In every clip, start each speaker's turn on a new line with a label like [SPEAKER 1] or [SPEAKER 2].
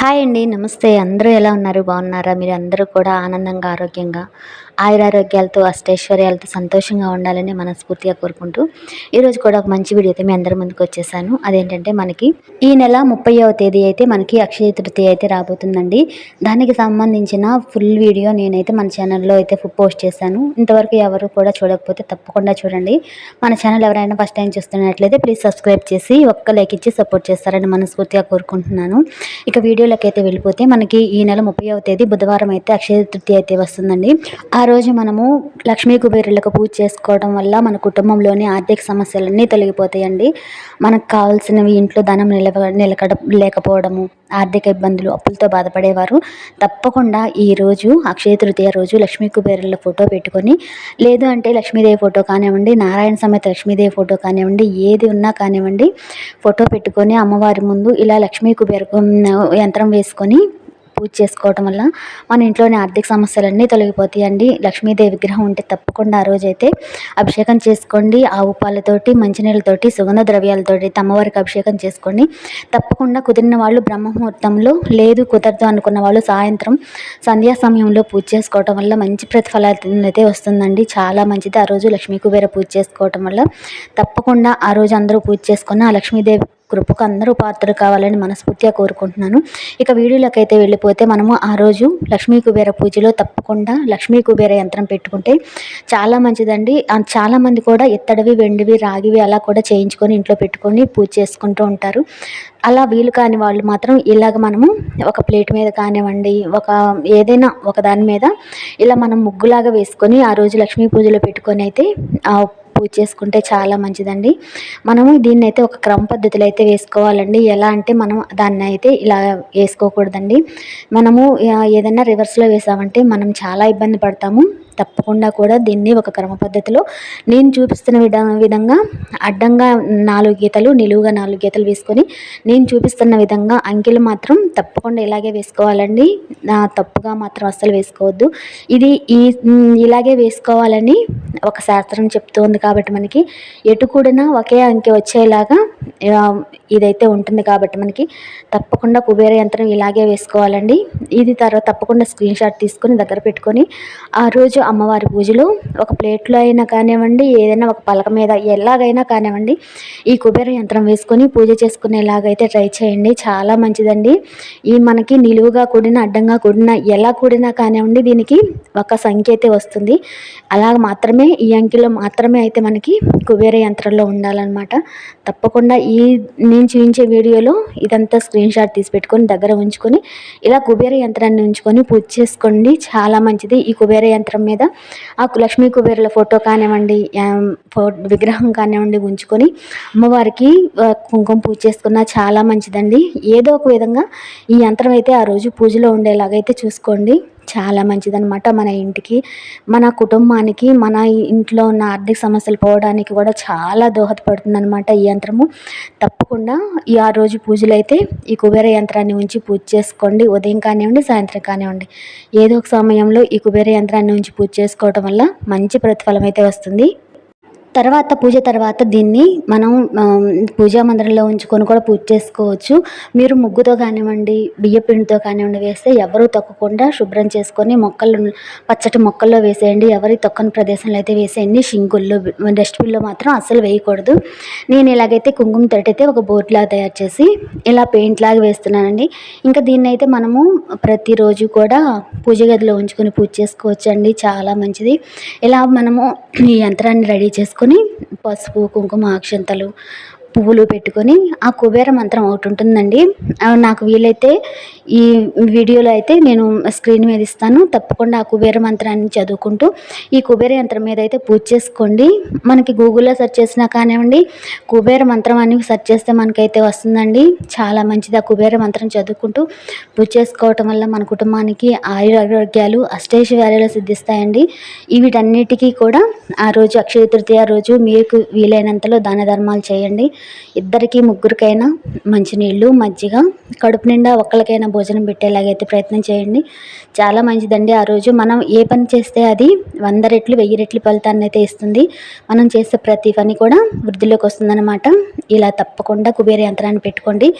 [SPEAKER 1] Hi అండి నమస్తే. అందరూ ఎలా ఉన్నారు? బాగున్నారా? మీరు అందరూ కూడా ఆనందంగా ఆరోగ్యంగా. ఆయురారోగ్యాలతో అష్టైశ్వర్యాలతో సంతోషంగా ఉండాలని మనస్ఫూర్తిగా కోరుకుంటూ ఈరోజు కూడా ఒక మంచి వీడియో అయితే మీ అందరి ముందుకు వచ్చేసాను. అదేంటంటే మనకి ఈ నెల ముప్పైవ తేదీ అయితే మనకి అక్షయ తృతీయ అయితే రాబోతుందండి. దానికి సంబంధించిన ఫుల్ వీడియో నేనైతే మన ఛానల్లో అయితే పోస్ట్ చేశాను. ఇంతవరకు ఎవరు కూడా చూడకపోతే తప్పకుండా చూడండి. మన ఛానల్ ఎవరైనా ఫస్ట్ టైం చూస్తున్నట్లయితే ప్లీజ్ సబ్స్క్రైబ్ చేసి ఒక్క లైక్ ఇచ్చి సపోర్ట్ చేస్తారని మనస్ఫూర్తిగా కోరుకుంటున్నాను. ఇక వీడియోలోకి అయితే వెళ్ళిపోతే మనకి ఈ నెల ముప్పైవ తేదీ బుధవారం అయితే అక్షయ తృతీయ అయితే వస్తుందండి. ఆ రోజు మనము లక్ష్మీ కుబేరులకు పూజ చేసుకోవడం వల్ల మన కుటుంబంలోని ఆర్థిక సమస్యలన్నీ తొలగిపోతాయండి. మనకు కావాల్సినవి ఇంట్లో ధనం నిలవ నిలకడ లేకపోవడము ఆర్థిక ఇబ్బందులు అప్పులతో బాధపడేవారు తప్పకుండా ఈ రోజు అక్షయ తృతీయ రోజు లక్ష్మీ కుబేరుల ఫోటో పెట్టుకొని లేదు అంటే లక్ష్మీదేవి ఫోటో కానివ్వండి నారాయణ సమేత లక్ష్మీదేవి ఫోటో కానివ్వండి ఏది ఉన్నా కానివ్వండి ఫోటో పెట్టుకొని అమ్మవారి ముందు ఇలా లక్ష్మీ కుబేర యంత్రం వేసుకొని పూజ చేసుకోవటం వల్ల మన ఇంట్లోని ఆర్థిక సమస్యలన్నీ తొలగిపోతాయండి. లక్ష్మీదేవి విగ్రహం ఉంటే తప్పకుండా ఆ రోజైతే అభిషేకం చేసుకోండి. ఆవు పాలతోటి మంచినీళ్ళతోటి సుగంధ ద్రవ్యాలతోటి అమ్మవారికి అభిషేకం చేసుకోండి. తప్పకుండా కుదిరిన వాళ్ళు బ్రహ్మముహూర్తంలో లేదు కుదరదు అనుకున్న వాళ్ళు సాయంత్రం సంధ్యా సమయంలో పూజ చేసుకోవటం వల్ల మంచి ప్రతిఫలాలు అయితే వస్తుందండి. చాలా మంచిది. ఆ రోజు లక్ష్మీ కుబేర పూజ చేసుకోవటం వల్ల తప్పకుండా ఆ రోజు అందరూ పూజ చేసుకున్న ఆ లక్ష్మీదేవి కృపకు అందరూ పాత్రలు కావాలని మనస్ఫూర్తిగా కోరుకుంటున్నాను. ఇక వీడియోలోకి అయితే వెళ్ళిపోతే మనము ఆ రోజు లక్ష్మీ కుబేర పూజలో తప్పకుండా లక్ష్మీ కుబేర యంత్రం పెట్టుకుంటే చాలా మంచిదండి. చాలామంది కూడా ఇత్తడివి వెండివి రాగివి అలా కూడా చేయించుకొని ఇంట్లో పెట్టుకొని పూజ చేసుకుంటూ ఉంటారు. అలా వీలు కాని వాళ్ళు మాత్రం ఇలాగ మనము ఒక ప్లేట్ మీద కానివ్వండి ఒక ఏదైనా ఒక దాని మీద ఇలా మనం ముగ్గులాగా వేసుకొని ఆ రోజు లక్ష్మీ పూజలో పెట్టుకొని అయితే పూజ చేసుకుంటే చాలా మంచిదండి. మనము దీన్ని అయితే ఒక క్రమ పద్ధతిలో అయితే వేసుకోవాలండి. ఎలా అంటే మనం దాన్ని అయితే ఇలా వేసుకోకూడదండి. మనము ఏదైనా రివర్స్లో వేసామంటే మనం చాలా ఇబ్బంది పడతాము. తప్పకుండా కూడా దీన్ని ఒక క్రమ పద్ధతిలో. నేను చూపిస్తున్న విధ విధంగా అడ్డంగా నాలుగు గీతలు నిలువుగా నాలుగు గీతలు వేసుకొని నేను చూపిస్తున్న విధంగా అంకెలు మాత్రం తప్పకుండా ఇలాగే వేసుకోవాలండి. నా తప్పుగా మాత్రం అస్సలు వేసుకోవద్దు. ఇది ఈ ఇలాగే వేసుకోవాలని ఒక శాస్త్రం చెప్తోంది కాబట్టి మనకి ఎటు కూడినా ఒకే అంకె వచ్చేలాగా ఇదైతే ఉంటుంది కాబట్టి మనకి తప్పకుండా కుబేర యంత్రం ఇలాగే వేసుకోవాలండి. ఇది తర్వాత తప్పకుండా స్క్రీన్ షాట్ తీసుకొని దగ్గర పెట్టుకొని ఆ రోజు అమ్మవారి పూజలు. ఒక ప్లేట్లో అయినా కానివ్వండి ఏదైనా ఒక పలక మీద ఎలాగైనా కానివ్వండి ఈ కుబేర యంత్రం వేసుకొని పూజ చేసుకునేలాగైతే ట్రై చేయండి. చాలా మంచిదండి. ఈ మనకి నిలువుగా కూడిన అడ్డంగా కూడిన ఎలా కూడినా కానివ్వండి దీనికి ఒక సంఖ్య అయితే వస్తుంది. అలా మాత్రమే ఈ అంకెలో మాత్రమే అయితే మనకి కుబేర యంత్రంలో ఉండాలన్నమాట. తప్పకుండా ఈ నేను చూపించే వీడియోలో ఇదంతా స్క్రీన్ షాట్ తీసి పెట్టుకొని దగ్గర ఉంచుకొని ఇలా కుబేర యంత్రాన్ని ఉంచుకొని పూజ చేసుకోండి. చాలా మంచిది. ఈ కుబేర యంత్రం మీద ఆ లక్ష్మీ కుబేరుల ఫోటో కానివ్వండి విగ్రహం కానివ్వండి ఉంచుకొని అమ్మవారికి కుంకుమ పూజ చేసుకున్న చాలా మంచిదండి. ఏదో ఒక విధంగా ఈ యంత్రం అయితే ఆ రోజు పూజలో ఉండేలాగైతే చూసుకోండి. చాలా మంచిదనమాట మన ఇంటికి. మన కుటుంబానికి మన ఇంట్లో ఉన్న ఆర్థిక సమస్యలు పోవడానికి కూడా చాలా దోహదపడుతుంది అనమాట ఈ యంత్రము. తప్పకుండా ఈ ఆ రోజు పూజలు అయితే ఈ కుబేర యంత్రాన్ని ఉంచి పూజ చేసుకోండి. ఉదయం కానివ్వండి సాయంత్రం కానివ్వండి. ఏదో ఒక సమయంలో ఈ కుబేర యంత్రాన్ని ఉంచి పూజ చేసుకోవడం వల్ల మంచి ప్రతిఫలం అయితే వస్తుంది. తర్వాత పూజ తర్వాత దీన్ని మనం పూజా మందిరంలో ఉంచుకొని కూడా పూజ చేసుకోవచ్చు. మీరు ముగ్గుతో కానివ్వండి బియ్యపిండితో కానివ్వండి వేస్తే ఎవరు తొక్కకుండా శుభ్రం చేసుకొని మొక్కలు పచ్చటి మొక్కల్లో వేసేయండి. ఎవరి తొక్కని ప్రదేశంలో అయితే వేసేయండి. షింకుల్లో డస్ట్బిన్లో మాత్రం అస్సలు వేయకూడదు. నేను ఇలాగైతే కుంకుమ తోటైతే ఒక బోర్డ్ లాగా తయారు చేసి ఇలా పెయింట్ లాగా వేస్తున్నానండి. ఇంకా దీన్ని అయితే మనము ప్రతిరోజు కూడా పూజ గదిలో ఉంచుకొని పూజ చేసుకోవచ్చు అండి చాలా మంచిది. ఇలా మనము ఈ యంత్రాన్ని రెడీ చేసుకో తీసుకొని పసుపు కుంకుమ అక్షంతలు పువ్వులు పెట్టుకొని ఆ కుబేర మంత్రం ఒకటి ఉంటుందండి. నాకు వీలైతే ఈ వీడియోలో అయితే నేను స్క్రీన్ మీద ఇస్తాను. తప్పకుండా ఆ కుబేర మంత్రాన్ని చదువుకుంటూ ఈ కుబేర యంత్రం మీద అయితే పూజ చేసుకోండి. మనకి గూగుల్లో సెర్చ్ చేసినా కానివ్వండి కుబేర మంత్రం అని సెర్చ్ చేస్తే మనకైతే వస్తుందండి. చాలా మంచిది ఆ కుబేర మంత్రం చదువుకుంటూ పూజ చేసుకోవటం వల్ల మన కుటుంబానికి ఆయురారోగ్యాలు అష్టైశ్వర్యాలు సిద్ధిస్తాయండి. వీటన్నిటికీ కూడా ఆ రోజు అక్షయ తృతీయ రోజు మీకు వీలైనంతలో దాన ధర్మాలు చేయండి. ఇద్దరికి ముగ్గురికైనా మంచినీళ్ళు మజ్జిగ కడుపు నిండా ఒక్కరికైనా భోజనం పెట్టేలాగైతే ప్రయత్నం చేయండి. చాలా మంచిదండి. ఆ రోజు మనం ఏ పని చేస్తే అది వంద రెట్లు వెయ్యి రెట్లు ఫలితాన్ని అయితే ఇస్తుంది. మనం చేసే ప్రతి పని కూడా వృద్ధిలోకి వస్తుందన్నమాట. ఇలా తప్పకుండా కుబేర యంత్రాన్ని పెట్టుకోండి.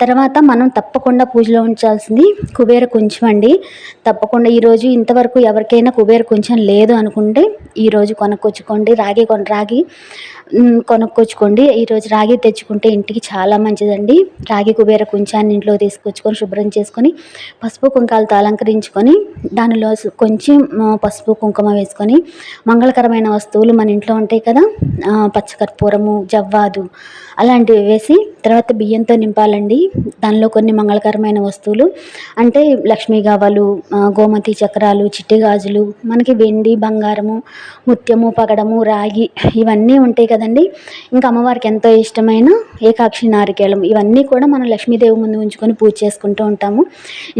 [SPEAKER 1] తర్వాత మనం తప్పకుండా పూజలో ఉంచాల్సింది కుబేర కొంచెం అండి. తప్పకుండా ఈరోజు ఇంతవరకు ఎవరికైనా కుబేర కొంచెం లేదు అనుకుంటే ఈరోజు కొనుక్కొచ్చుకోండి రాగి కొన రాగి కొనుక్కొచ్చుకోండి. ఈరోజు రాగి తెచ్చుకుంటే ఇంటికి చాలా మంచిదండి. రాగి కుబేర కుంచాన్ని ఇంట్లో తీసుకొచ్చుకొని శుభ్రం చేసుకొని పసుపు కుంకాలతో అలంకరించుకొని దానిలో కొంచెం పసుపు కుంకుమ వేసుకొని మంగళకరమైన వస్తువులు మన ఇంట్లో ఉంటాయి కదా పచ్చకర్పూరము జవ్వాదు అలాంటివి వేసి తర్వాత బియ్యంతో నింపాలండి. దానిలో కొన్ని మంగళకరమైన వస్తువులు అంటే లక్ష్మీ గవ్వలు గోమతి చక్రాలు చిట్టి గాజులు మనకి వెండి బంగారము ముత్యము పగడము రాగి ఇవన్నీ ఉంటాయి కదండి. ఇంకా అమ్మవారికి ఎంతో ఇష్టమైన ఏకాక్షి నారికేళం. ఇవన్నీ కూడా మనం లక్ష్మీదేవి ముందు ఉంచుకొని పూజ చేసుకుంటూ ఉంటాము.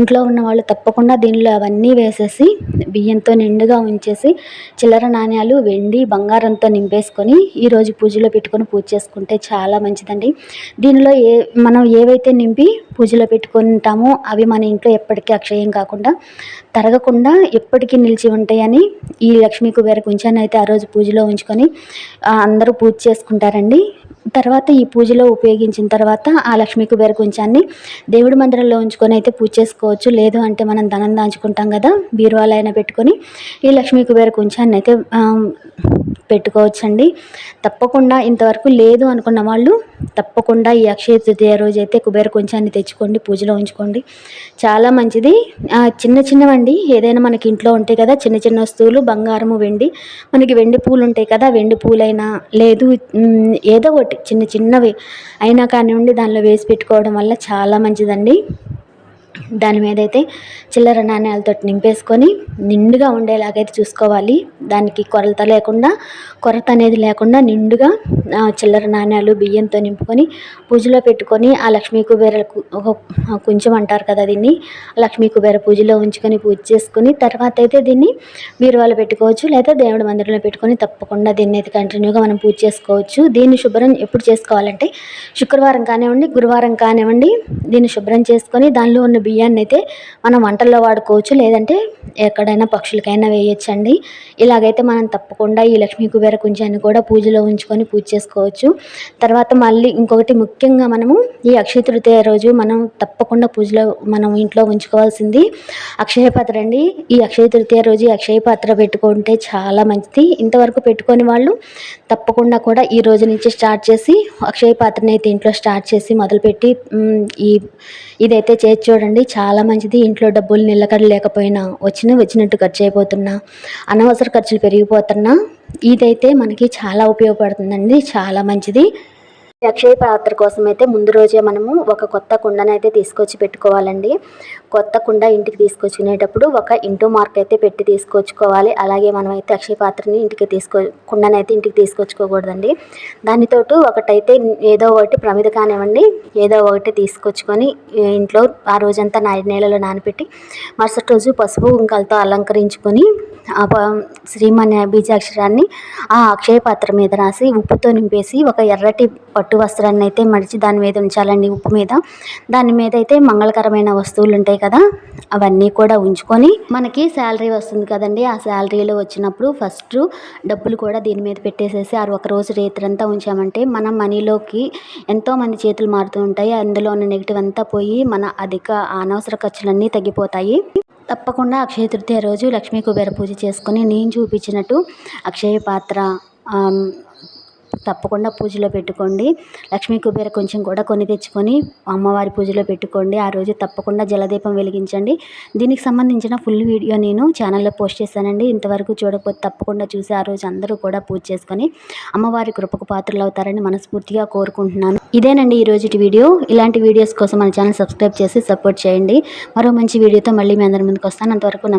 [SPEAKER 1] ఇంట్లో ఉన్న వాళ్ళు తప్పకుండా దీనిలో అవన్నీ వేసేసి బియ్యంతో నిండుగా ఉంచేసి చిల్లర నాణ్యాలు వెండి బంగారంతో నింపేసుకొని ఈరోజు పూజలో పెట్టుకొని పూజ చేసుకుంటే చాలా మంచిదండి. దీనిలో ఏ మనం ఏవైతే నింపి పూజలో పెట్టుకుంటామో అవి మన ఇంట్లో ఎప్పటికీ అక్షయం కాకుండా తరగకుండా ఎప్పటికీ నిలిచి ఉంటాయని ఈ లక్ష్మీ కుబేరకు కొంచెం అయితే ఆ రోజు పూజలో ఉంచుకొని అందరూ పూజ చేసుకుంటారండి. తర్వాత ఈ పూజలో ఉపయోగించిన తర్వాత ఆ లక్ష్మీ కుబేర కుంచాన్ని దేవుడి మందిరంలో ఉంచుకొని అయితే పూజ చేసుకోవచ్చు. లేదు అంటే మనం ధనం దాచుకుంటాం కదా బీరువాలో అయినా పెట్టుకొని ఈ లక్ష్మీ కుబేర కుంచాన్ని అయితే పెట్టుకోవచ్చండి. తప్పకుండా ఇంతవరకు లేదు అనుకున్న వాళ్ళు తప్పకుండా ఈ అక్షయ తృతీయ రోజు అయితే కుబేర కొంచాన్ని తెచ్చుకోండి పూజలో ఉంచుకోండి. చాలా మంచిది. చిన్న చిన్నవండి. ఏదైనా మనకి ఇంట్లో ఉంటాయి కదా చిన్న చిన్న వస్తువులు బంగారము వెండి. మనకి వెండి పూలు ఉంటాయి కదా వెండి పూలైనా లేదు ఏదో ఒకటి చిన్న చిన్నవి అయినా కానివ్వండి దానిలో వేసి పెట్టుకోవడం వల్ల చాలా మంచిదండి. దాని మీద అయితే చిల్లర నాణ్యాలతో నింపేసుకొని నిండుగా ఉండేలాగైతే చూసుకోవాలి. దానికి కొరత లేకుండా కొరత అనేది లేకుండా నిండుగా చిల్లర నాణ్యాలు బియ్యంతో నింపుకొని పూజలో పెట్టుకొని ఆ లక్ష్మీ కుబేర ఒక కొంచెం అంటారు కదా దీన్ని. లక్ష్మీ కుబేర పూజలో ఉంచుకొని పూజ చేసుకుని తర్వాత అయితే దీన్ని బీరువాలో పెట్టుకోవచ్చు లేదా దేవుడి మందిరంలో పెట్టుకొని తప్పకుండా దీన్ని అయితే కంటిన్యూగా మనం పూజ చేసుకోవచ్చు. దీన్ని శుభ్రం ఎప్పుడు చేసుకోవాలంటే శుక్రవారం కానివ్వండి గురువారం కానివ్వండి దీన్ని శుభ్రం చేసుకొని దానిలో ఉన్న బియ్యాన్ని అయితే మనం వంటల్లో వాడుకోవచ్చు. లేదంటే ఎక్కడైనా పక్షులకైనా వేయొచ్చండి. ఇలాగైతే మనం తప్పకుండా ఈ లక్ష్మీ కుబేర కుంచాన్ని కూడా పూజలో ఉంచుకొని పూజ చేసుకోవచ్చు. తర్వాత మళ్ళీ ఇంకొకటి ముఖ్యంగా మనము ఈ అక్షయ తృతీయ రోజు మనం తప్పకుండా పూజలో మనం ఇంట్లో ఉంచుకోవాల్సింది అక్షయ పాత్ర అండి. ఈ అక్షయ తృతీయ రోజు ఈ అక్షయ పాత్ర పెట్టుకుంటే చాలా మంచిది. ఇంతవరకు పెట్టుకొని వాళ్ళు తప్పకుండా కూడా ఈ రోజు నుంచి స్టార్ట్ చేసి అక్షయ పాత్రని అయితే ఇంట్లో స్టార్ట్ చేసి మొదలుపెట్టి ఈ ఇదైతే చేసి చూడండి. చాలా మంచిది. ఇంట్లో డబ్బులు నిలకడ లేకపోయినా వచ్చిన వచ్చినట్టు ఖర్చు అయిపోతున్నా అనవసర ఖర్చులు పెరిగిపోతున్నా ఇదైతే మనకి చాలా ఉపయోగపడుతుందండి. చాలా మంచిది. అక్షయ పాత్ర కోసం అయితే ముందు రోజే మనము ఒక కొత్త కుండను అయితే తీసుకొచ్చి పెట్టుకోవాలండి. కొత్త కుండ ఇంటికి తీసుకొచ్చుకునేటప్పుడు ఒక ఇంటూ మార్క్ అయితే పెట్టి తీసుకొచ్చుకోవాలి. అలాగే మనం అయితే అక్షయ పాత్రని ఇంటికి తీసుకో కుండను అయితే ఇంటికి తీసుకొచ్చుకోకూడదండి. దానితోటి ఒకటైతే ఏదో ఒకటి ప్రమిద కానివ్వండి ఏదో ఒకటి తీసుకొచ్చుకొని ఇంట్లో ఆ రోజంతా నా నీళ్ళలో నానపెట్టి మరుసటి రోజు పసుపు ఇంకలతో అలంకరించుకొని ఆ ప- బీజాక్షరాన్ని ఆ అక్షయ పాత్ర మీద రాసి ఉప్పుతో నింపేసి ఒక ఎర్రటి పట్టు వస్త్రాన్ని అయితే మడిచి దాని మీద ఉంచాలండి ఉప్పు మీద. దాని మీద అయితే మంగళకరమైన వస్తువులు ఉంటాయి కదా అవన్నీ కూడా ఉంచుకొని మనకి శాలరీ వస్తుంది కదండి. ఆ శాలరీలో వచ్చినప్పుడు ఫస్ట్ డబ్బులు కూడా దీని మీద పెట్టేసేసి ఆ ఒక రోజు రేత్రంతా ఉంచామంటే మన మనీలోకి ఎంతోమంది చేతులు మారుతూ ఉంటాయి. అందులో ఉన్న నెగిటివ్ అంతా పోయి మన అధిక అనవసర ఖర్చులన్నీ తగ్గిపోతాయి. తప్పకుండా అక్షయ తృతీయ రోజు లక్ష్మీ కుబేర పూజ చేసుకొని నేను చూపించినట్టు అక్షయ పాత్ర తప్పకుండా పూజలో పెట్టుకోండి. లక్ష్మీ కుబేర కొంచెం కూడా కొని తెచ్చుకొని అమ్మవారి పూజలో పెట్టుకోండి. ఆ రోజు తప్పకుండా జలదీపం వెలిగించండి. దీనికి సంబంధించిన ఫుల్ వీడియో నేను ఛానల్లో పోస్ట్ చేశానండి. ఇంతవరకు చూడకపోతే తప్పకుండా చూసి ఆ రోజు అందరూ కూడా పూజ చేసుకొని అమ్మవారి కృపకు పాత్రలు అవుతారని మనస్ఫూర్తిగా కోరుకుంటున్నాను. ఇదేనండి ఈ వీడియో. ఇలాంటి వీడియోస్ కోసం మన ఛానల్ సబ్స్క్రైబ్ చేసి సపోర్ట్ చేయండి. మరో మంచి వీడియోతో మళ్ళీ మీ అందరి ముందుకు వస్తాను. అంతవరకు నమస్తే